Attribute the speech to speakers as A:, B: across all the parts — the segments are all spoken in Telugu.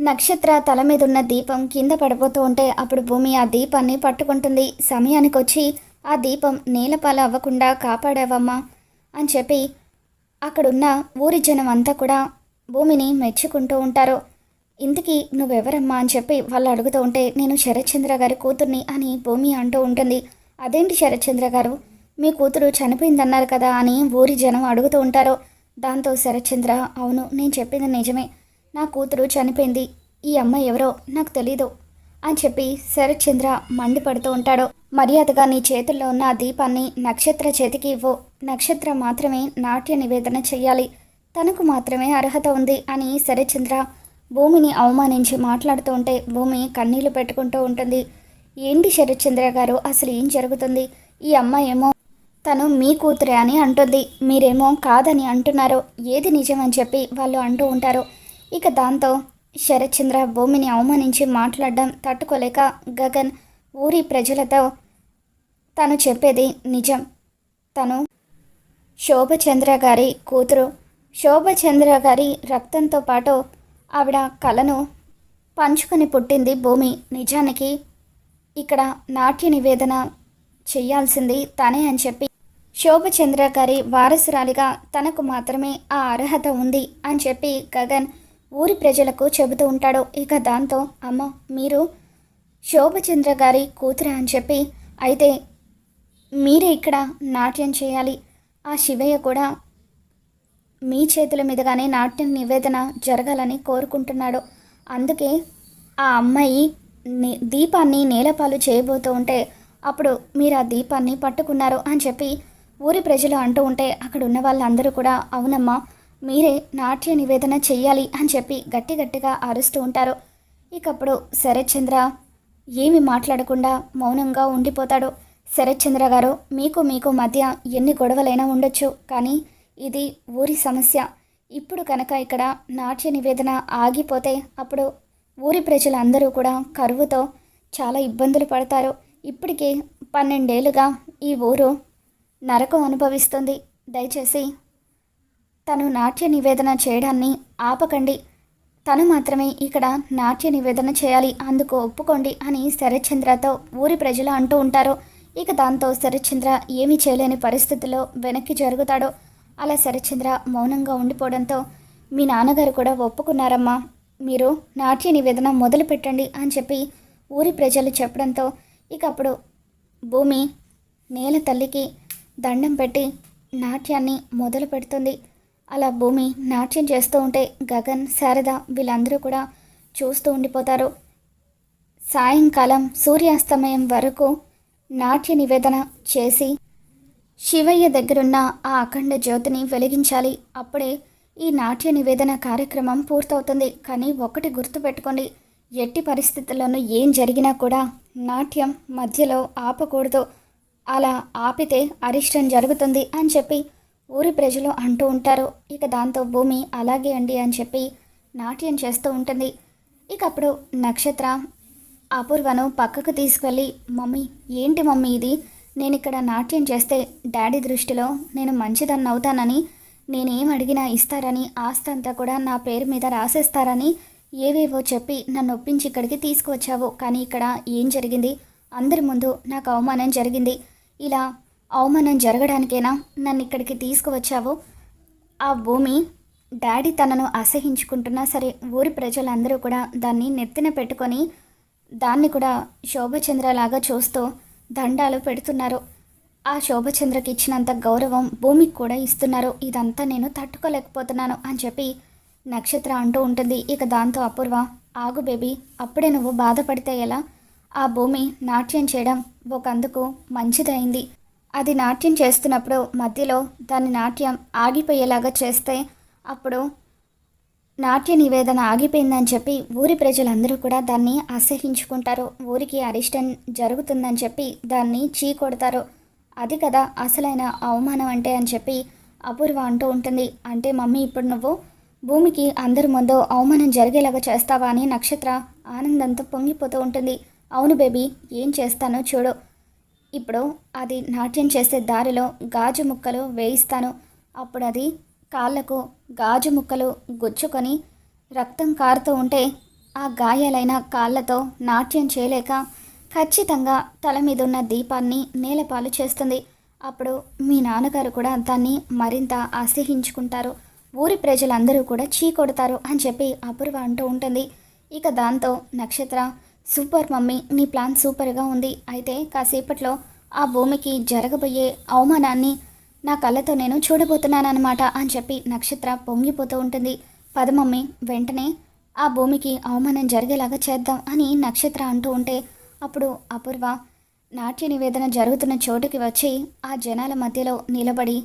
A: నక్షత్ర తల మీద ఉన్న దీపం కింద పడిపోతూ ఉంటే అప్పుడు భూమి ఆ దీపాన్ని పట్టుకుంటుంది. సమయానికి వచ్చి ఆ దీపం నేలపాల అవ్వకుండా కాపాడావమ్మా అని చెప్పి అక్కడున్న ఊరి జనం అంతా కూడా భూమిని మెచ్చుకుంటూ ఉంటారు. ఇంతకీ నువ్వెవరమ్మా అని చెప్పి వాళ్ళు అడుగుతూ ఉంటే నేను శరత్చంద్ర గారి కూతుర్ని అని భూమి అంటూ ఉంటుంది. అదేంటి శరత్చంద్ర గారు? మీ కూతురు చనిపోయిందన్నారు కదా అని ఊరి జనం అడుగుతూ ఉంటారు. దాంతో శరత్చంద్ర అవును నేను చెప్పింది నిజమే. నా కూతురు చనిపోయింది. ఈ అమ్మాయి ఎవరో నాకు తెలీదు అని చెప్పి శరత్చంద్ర మండిపడుతూ ఉంటాడు. మర్యాదగా నీ చేతుల్లో ఉన్న ఆ దీపాన్ని నక్షత్ర చేతికి ఇవ్వు. నక్షత్ర మాత్రమే నాట్య నివేదన చెయ్యాలి. తనకు మాత్రమే అర్హత ఉంది అని శరత్చంద్ర భూమిని అవమానించి మాట్లాడుతూ ఉంటే భూమి కన్నీళ్ళు పెట్టుకుంటూ ఉంటుంది. ఏంటి శరత్చంద్ర గారు అసలు ఏం జరుగుతుంది? ఈ అమ్మాయి ఏమో తను మీ కూతురే అని అంటుంది. మీరేమో కాదని అంటున్నారు. ఏది నిజం అని చెప్పి వాళ్ళు అంటూ ఉంటారు. ఇక దాంతో శరత్చంద్ర భూమిని అవమానించి మాట్లాడడం తట్టుకోలేక గగన్ ఊరి ప్రజలతో తను చెప్పేది నిజం. తను శోభచంద్ర గారి కూతురు. శోభచంద్ర గారి రక్తంతో పాటు ఆవిడ కళను పంచుకొని పుట్టింది భూమి. నిజానికి ఇక్కడ నాట్య నివేదన చేయాల్సింది తనే అని చెప్పి శోభచంద్ర గారి వారసురాలిగా తనకు మాత్రమే ఆ అర్హత ఉంది అని చెప్పి గగన్ ఊరి ప్రజలకు చెబుతూ ఉంటాడు. ఇక దాంతో అమ్మ మీరు శోభచంద్ర గారి కూతురు అని చెప్పి అయితే మీరే ఇక్కడ నాట్యం చేయాలి. ఆ శివయ్య కూడా మీ చేతుల మీదుగానే నాట్యం నివేదన జరగాలని కోరుకుంటున్నాడు. అందుకే ఆ అమ్మాయి దీపాన్ని నేలపాలు చేయబోతూ ఉంటే అప్పుడు మీరు ఆ దీపాన్ని పట్టుకున్నారు అని చెప్పి ఊరి ప్రజలు అంటూ ఉంటే అక్కడ ఉన్న వాళ్ళందరూ కూడా అవునమ్మా మీరే నాట్య నివేదన చెయ్యాలి అని చెప్పి గట్టి గట్టిగా అరుస్తూ ఉంటారు. ఇకప్పుడు శరత్చంద్ర ఏమి మాట్లాడకుండా మౌనంగా ఉండిపోతాడు. శరత్చంద్ర గారు మీకు మీకు మధ్య ఎన్ని గొడవలైనా ఉండొచ్చు కానీ ఇది ఊరి సమస్య. ఇప్పుడు కనుక ఇక్కడ నాట్య నివేదన ఆగిపోతే అప్పుడు ఊరి ప్రజలందరూ కూడా కరువుతో చాలా ఇబ్బందులు పడతారు. ఇప్పటికే పన్నెండేళ్ళుగా ఈ ఊరు నరకం అనుభవిస్తుంది. దయచేసి తను నాట్య నివేదన చేయడాన్ని ఆపకండి. తను మాత్రమే ఇక్కడ నాట్య నివేదన చేయాలి అందుకు ఒప్పుకోండి అని శరత్చంద్రతో ఊరి ప్రజలు అంటూ ఉంటారు. ఇక దాంతో శరత్చంద్ర ఏమీ చేయలేని పరిస్థితిలో వెనక్కి జరుగుతాడు. అలా శరత్చంద్ర మౌనంగా ఉండిపోవడంతో మీ నాన్నగారు కూడా ఒప్పుకున్నారమ్మా. మీరు నాట్య నివేదన మొదలు పెట్టండి అని చెప్పి ఊరి ప్రజలు చెప్పడంతో ఇక అప్పుడు భూమి నేల తల్లికి దండం పెట్టి నాట్యాన్ని మొదలు పెడుతుంది అలా భూమి నాట్యం చేస్తూ ఉంటే గగన్ శారద వీళ్ళందరూ కూడా చూస్తూ ఉండిపోతారు. సాయంకాలం సూర్యాస్తమయం వరకు నాట్య నివేదన చేసి శివయ్య దగ్గరున్న ఆ అఖండ జ్యోతిని వెలిగించాలి. అప్పుడే ఈ నాట్య నివేదన కార్యక్రమం పూర్తవుతుంది. కానీ ఒకటి గుర్తుపెట్టుకోండి ఎట్టి పరిస్థితుల్లోనూ ఏం జరిగినా కూడా నాట్యం మధ్యలో ఆపకూడదు. అలా ఆపితే అరిష్టం జరుగుతుంది అని చెప్పి ఊరి ప్రజలు అంటూ ఉంటారు ఇక దాంతో భూమి అలాగే అండి అని చెప్పి నాట్యం చేస్తూ ఉంటుంది. ఇక అప్పుడు నక్షత్ర అపూర్వను పక్కకు తీసుకెళ్ళి మమ్మీ ఏంటి మమ్మీ ఇది? నేను ఇక్కడ నాట్యం చేస్తే డాడీ దృష్టిలో నేను మంచిదాన్ని అవుతానని నేనేం అడిగినా ఇస్తారని ఆస్తి అంతా కూడా నా పేరు మీద రాసేస్తారని ఏవేవో చెప్పి నన్ను ఒప్పించి ఇక్కడికి తీసుకువచ్చావు. కానీ ఇక్కడ ఏం జరిగింది? అందరి ముందు నాకు అవమానం జరిగింది. ఇలా అవమానం జరగడానికేనా నన్ను ఇక్కడికి తీసుకువచ్చావు? ఆ భూమి డాడీ తనను అసహించుకుంటున్నా సరే ఊరి ప్రజలందరూ కూడా దాన్ని నెత్తిన పెట్టుకొని దాన్ని కూడా శోభచంద్రలాగా చూస్తూ దండాలు పెడుతున్నారు. ఆ శోభచంద్రకి ఇచ్చినంత గౌరవం భూమికి కూడా ఇస్తున్నారు. ఇదంతా నేను తట్టుకోలేకపోతున్నాను అని చెప్పి నక్షత్ర అంటూ ఉంటుంది. ఇక దాంతో అపూర్వ ఆగు బేబీ అప్పుడే నువ్వు బాధపడితే ఎలా? ఆ భూమి నాట్యం చేయడం ఒకందుకు మంచిదైంది. అది నాట్యం చేస్తున్నప్పుడు మధ్యలో దాని నాట్యం ఆగిపోయేలాగా చేస్తే అప్పుడు నాట్య నివేదన ఆగిపోయిందని చెప్పి ఊరి ప్రజలందరూ కూడా దాన్ని అసహించుకుంటారు. ఊరికి అరిష్టం జరుగుతుందని చెప్పి దాన్ని చీకొడతారు అది కదా అసలైన అవమానం అంటే అని చెప్పి అపూర్వ అంటూ ఉంటుంది. అంటే మమ్మీ ఇప్పుడు నువ్వు భూమికి అందరి ముందు అవమానం జరిగేలాగా చేస్తావా అని నక్షత్ర ఆనందంతో పొంగిపోతూ ఉంటుంది. అవును బేబీ ఏం చేస్తానో చూడు. ఇప్పుడు అది నాట్యం చేసే దారిలో గాజు ముక్కలు వేయిస్తాను. అప్పుడు అది కాళ్ళకు గాజు ముక్కలు గుచ్చుకొని రక్తం కారుతూ ఉంటే ఆ గాయాలైన కాళ్ళతో నాట్యం చేయలేక ఖచ్చితంగా తల మీద ఉన్న దీపాన్ని నేలపాలు చేస్తుంది. అప్పుడు మీ నాన్నగారు కూడా దాన్ని మరింత అసహించుకుంటారు ఊరి ప్రజలందరూ కూడా చీ కొడతారు అని చెప్పి అపూర్వ అంటూ ఉంటుంది. ఇక దాంతో నక్షత్ర సూపర్ మమ్మీ నీ ప్లాన్ సూపర్గా ఉంది. అయితే కాసేపట్లో ఆ భూమికి జరగబోయే అవమానాన్ని నా కళ్ళతో నేను చూడబోతున్నానమాట అని చెప్పి నక్షత్ర పొంగిపోతూ ఉంటుంది. పద మమ్మీ వెంటనే ఆ భూమికి అవమానం జరిగేలాగా చేద్దాం అని నక్షత్ర అంటూ ఉంటే అప్పుడు అపూర్వ నాట్య నివేదన జరుగుతున్న చోటుకి వచ్చి ఆ జనాల మధ్యలో నిలబడి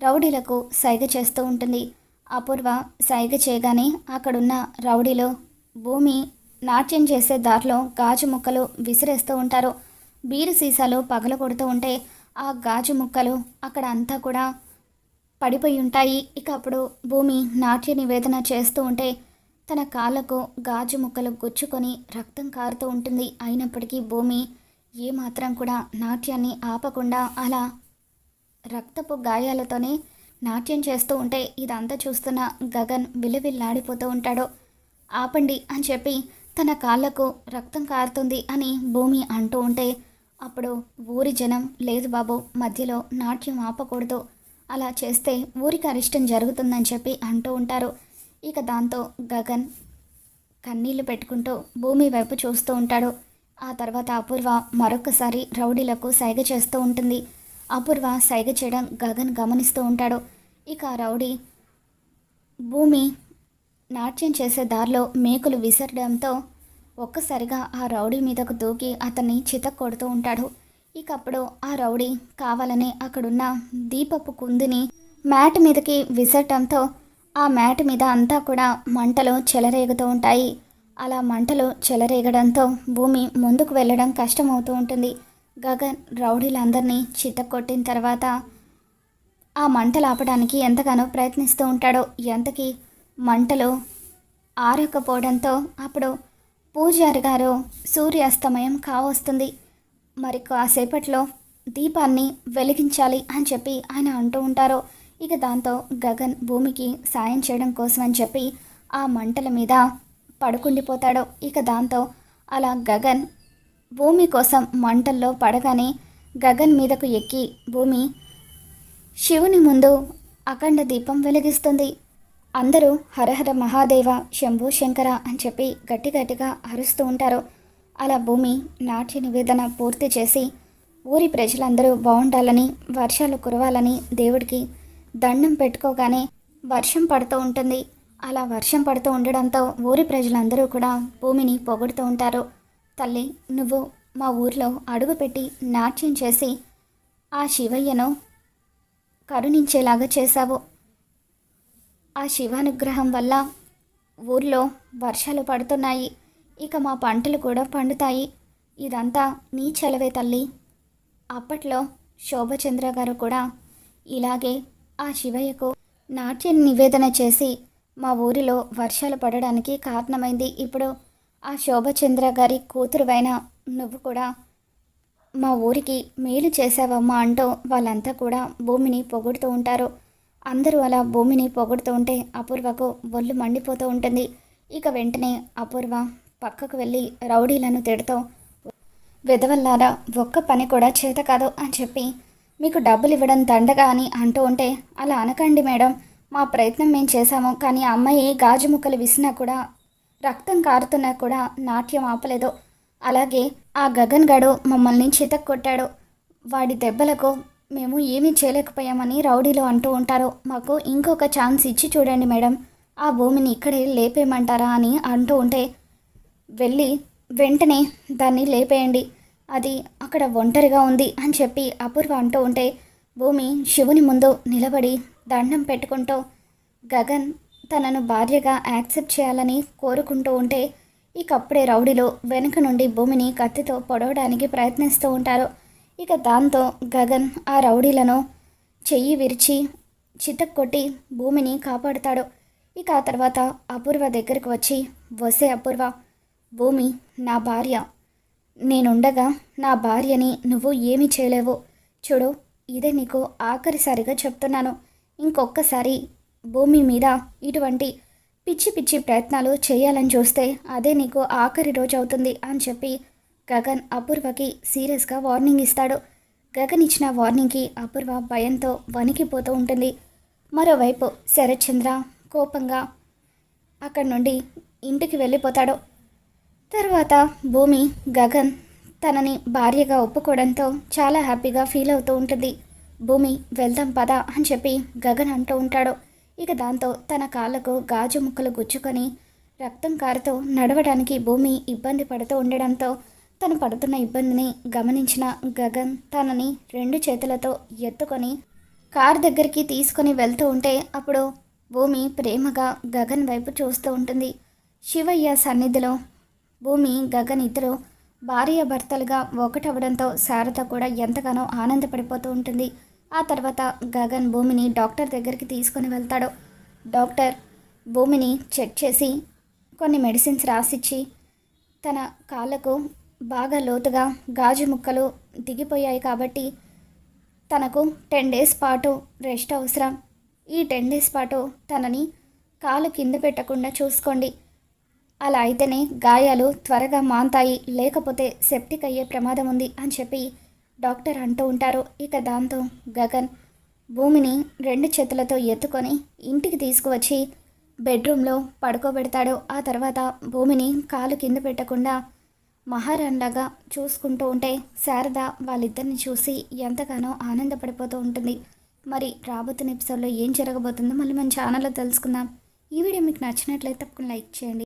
A: రౌడీలకు సైగ చేస్తూ ఉంటుంది. అపూర్వ సైగ చేయగానే అక్కడున్న రౌడీలో భూమి నాట్యం చేసే దారిలో గాజు ముక్కలు విసిరేస్తూ ఉంటారు. బీరు సీసాలు పగలు కొడుతూ ఉంటే ఆ గాజు ముక్కలు అక్కడ అంతా కూడా పడిపోయి ఉంటాయి. ఇక అప్పుడు భూమి నాట్య నివేదన చేస్తూ ఉంటే తన కాళ్ళకు గాజు ముక్కలు గుచ్చుకొని రక్తం కారుతూ ఉంటుంది. అయినప్పటికీ భూమి ఏమాత్రం కూడా నాట్యాన్ని ఆపకుండా అలా రక్తపు గాయాలతోనే నాట్యం చేస్తూ ఉంటే ఇదంతా చూస్తున్న గగన్ విలువిల్లాడిపోతూ ఉంటాడు. ఆపండి అని చెప్పి తన కాళ్ళకు రక్తం కారుతుంది అని భూమి అంటూ ఉంటే అప్పుడు ఊరి జనం లేదు బాబు మధ్యలో నాట్యం ఆపకూడదు. అలా చేస్తే ఊరికి అరిష్టం జరుగుతుందని చెప్పి అంటూ ఉంటారు. ఇక దాంతో గగన్ కన్నీళ్ళు పెట్టుకుంటూ భూమి వైపు చూస్తూ ఉంటాడు. ఆ తర్వాత అపూర్వ మరొకసారి రౌడీలకు సైగ చేస్తూ ఉంటుంది. అపూర్వ సైగ చేయడం గగన్ గమనిస్తూ ఉంటాడు. ఇక రౌడీ భూమి నాట్యం చేసే దారిలో మేకులు విసరడంతో ఒక్కసారిగా ఆ రౌడీ మీదకు దూకి అతన్ని చిత కొడుతూ ఉంటాడు. ఇక అప్పుడు ఆ రౌడీ కావాలనే అక్కడున్న దీపపు కుందిని మ్యాట్ మీదకి విసరటంతో ఆ మ్యాట్ మీద అంతా కూడా మంటలు చెలరేగుతూ ఉంటాయి. అలా మంటలు చెలరేగడంతో భూమి ముందుకు వెళ్ళడం కష్టమవుతూ ఉంటుంది. గగన్ రౌడీలందరినీ చిత్త కొట్టిన తర్వాత ఆ మంటలు ఆపడానికి ఎంతగానో ప్రయత్నిస్తూ ఉంటాడో. ఎంతకి మంటలు ఆరకపోవడంతో అప్పుడు పూజారి గారు సూర్యాస్తమయం కావస్తుంది. మరి కాసేపట్లో దీపాన్ని వెలిగించాలి అని చెప్పి ఆయన అంటూ ఉంటారు. ఇక దాంతో గగన్ భూమికి సాయం చేయడం కోసం అని చెప్పి ఆ మంటల మీద పడుకుండిపోతాడు. ఇక దాంతో అలా గగన్ భూమి కోసం మంటల్లో పడగానే గగన్ మీదకు ఎక్కి భూమి శివుని ముందు అఖండ దీపం వెలిగిస్తుంది. అందరూ హరహర మహాదేవ శంభు శంకర అని చెప్పి గట్టి గట్టిగా అరుస్తూ ఉంటారు. అలా భూమి నాట్య నివేదన పూర్తి చేసి ఊరి ప్రజలందరూ బాగుండాలని వర్షాలు కురవాలని దేవుడికి దండం పెట్టుకోగానే వర్షం పడుతూ ఉంటుంది. అలా వర్షం పడుతూ ఉండడంతో ఊరి ప్రజలందరూ కూడా భూమిని పొగుడుతూ ఉంటారు. తల్లి నువ్వు మా ఊర్లో అడుగుపెట్టి నాట్యం చేసి ఆ శివయ్యను కరుణించేలాగా చేశావు. ఆ శివానుగ్రహం వల్ల ఊర్లో వర్షాలు పడుతున్నాయి. ఇక మా పంటలు కూడా పండుతాయి. ఇదంతా నీ చలవే తల్లి. అప్పట్లో శోభచంద్ర గారు కూడా ఇలాగే ఆ శివయ్యకు నాట్య నివేదన చేసి మా ఊరిలో వర్షాలు పడడానికి కారణమైంది. ఇప్పుడు ఆ శోభచంద్ర గారి కూతురువైన నువ్వు కూడా మా ఊరికి మేలు చేసావమ్మా అంటూ వాళ్ళంతా కూడా భూమిని పొగుడుతూ ఉంటారు. అందరూ అలా భూమిని పొగుడుతూ ఉంటే అపూర్వకు ఒళ్ళు మండిపోతూ ఉంటుంది. ఇక వెంటనే అపూర్వ పక్కకు వెళ్ళి రౌడీలను తిడుతూ విధవల్లారా ఒక్క పని కూడా చేత కాదు అని చెప్పి మీకు డబ్బులు ఇవ్వడం దండగా అని అంటూ ఉంటే అలా అనకండి మేడం మా ప్రయత్నం మేము చేశాము కానీ ఆ అమ్మాయి గాజు ముక్కలు విసినా కూడా రక్తం కారుతున్నా కూడా నాట్యం ఆపలేదు. అలాగే ఆ గగన్ గడు మమ్మల్ని చితక్ కొట్టాడు వాడి దెబ్బలకు మేము ఏమీ చేయలేకపోయామని రౌడీలు అంటూ ఉంటారు. మాకు ఇంకొక ఛాన్స్ ఇచ్చి చూడండి మేడం. ఆ భూమిని ఇక్కడే లేపేయమంటారా అని అంటూ ఉంటే వెళ్ళి వెంటనే దాన్ని లేపేయండి. అది అక్కడ ఒంటరిగా ఉంది అని చెప్పి అపూర్వ అంటూ ఉంటే భూమి శివుని ముందు నిలబడి దండం పెట్టుకుంటూ గగన్ తనను భార్యగా యాక్సెప్ట్ చేయాలని కోరుకుంటూ ఉంటే ఇకప్పుడే రౌడీలో వెనుక నుండి భూమిని కత్తితో పొడవడానికి ప్రయత్నిస్తూ ఉంటారు. ఇక దాంతో గగన్ ఆ రౌడీలను చెయ్యి విరిచి చితక్కొట్టి భూమిని కాపాడుతాడు. ఇక ఆ తర్వాత అపూర్వ దగ్గరకు వచ్చి వసే అపూర్వ భూమి నా భార్య. నేనుండగా నా భార్యని నువ్వు ఏమీ చేయలేవు. చూడు ఇదే నీకు ఆఖరిసారిగా చెప్తున్నాను. ఇంకొక్కసారి భూమి మీద ఇటువంటి పిచ్చి పిచ్చి ప్రయత్నాలు చేయాలని చూస్తే అదే నీకు ఆఖరి రోజు అవుతుంది అని చెప్పి గగన్ అపూర్వకి సీరియస్గా వార్నింగ్ ఇస్తాడు. గగన్ ఇచ్చిన వార్నింగ్కి అపూర్వ భయంతో వణికిపోతూ ఉంటుంది. మరోవైపు శరత్చంద్ర కోపంగా అక్కడి నుండి ఇంటికి వెళ్ళిపోతాడు. తర్వాత భూమి గగన్ తనని భార్యగా ఒప్పుకోవడంతో చాలా హ్యాపీగా ఫీల్ అవుతూ ఉంటుంది. భూమి వెళ్దాం పద అని చెప్పి గగన్ అంటూ ఉంటాడు. ఇక దాంతో తన కాళ్ళకు గాజు ముక్కలు గుచ్చుకొని రక్తం కారుతూ నడవడానికి భూమి ఇబ్బంది పడుతూ ఉండడంతో తను పడుతున్న ఇబ్బందిని గమనించిన గగన్ తనని రెండు చేతులతో ఎత్తుకొని కార్ దగ్గరికి తీసుకొని వెళ్తూ ఉంటే అప్పుడు భూమి ప్రేమగా గగన్ వైపు చూస్తూ ఉంటుంది. శివయ్య సన్నిధిలో భూమి గగన్ ఇద్దరు భార్య భర్తలుగా ఒకటవడంతో శారద కూడా ఎంతగానో ఆనందపడిపోతూ ఉంటుంది. ఆ తర్వాత గగన్ భూమిని డాక్టర్ దగ్గరికి తీసుకొని వెళ్తాడు. డాక్టర్ భూమిని చెక్ చేసి కొన్ని మెడిసిన్స్ రాసిచ్చి తన కాళ్ళకు బాగా లోతుగా గాజు ముక్కలు దిగిపోయాయి కాబట్టి తనకు టెన్ డేస్ పాటు రెస్ట్ అవసరం. ఈ టెన్ డేస్ పాటు తనని కాలు కింద పెట్టకుండా చూసుకోండి. అలా అయితేనే గాయాలు త్వరగా మాంతాయి లేకపోతే సెప్టిక్ అయ్యే ప్రమాదం ఉంది అని చెప్పి డాక్టర్ అంటూ ఉంటారు. ఇక దాంతో గగన్ భూమిని రెండు చేతులతో ఎత్తుకొని ఇంటికి తీసుకువచ్చి బెడ్రూమ్లో పడుకోబెడతాడు. ఆ తర్వాత భూమిని కాలు కింద పెట్టకుండా మహారాణిలాగా చూసుకుంటూ ఉంటే శారద వాళ్ళిద్దరిని చూసి ఎంతగానో ఆనందపడిపోతూ ఉంటుంది. మరి రాబోతున్న ఎపిసోడ్లో ఏం జరగబోతుందో మళ్ళీ మన ఛానల్లో తెలుసుకుందాం. ఈ వీడియో మీకు నచ్చినట్లయితే తప్పకుండా లైక్ చేయండి.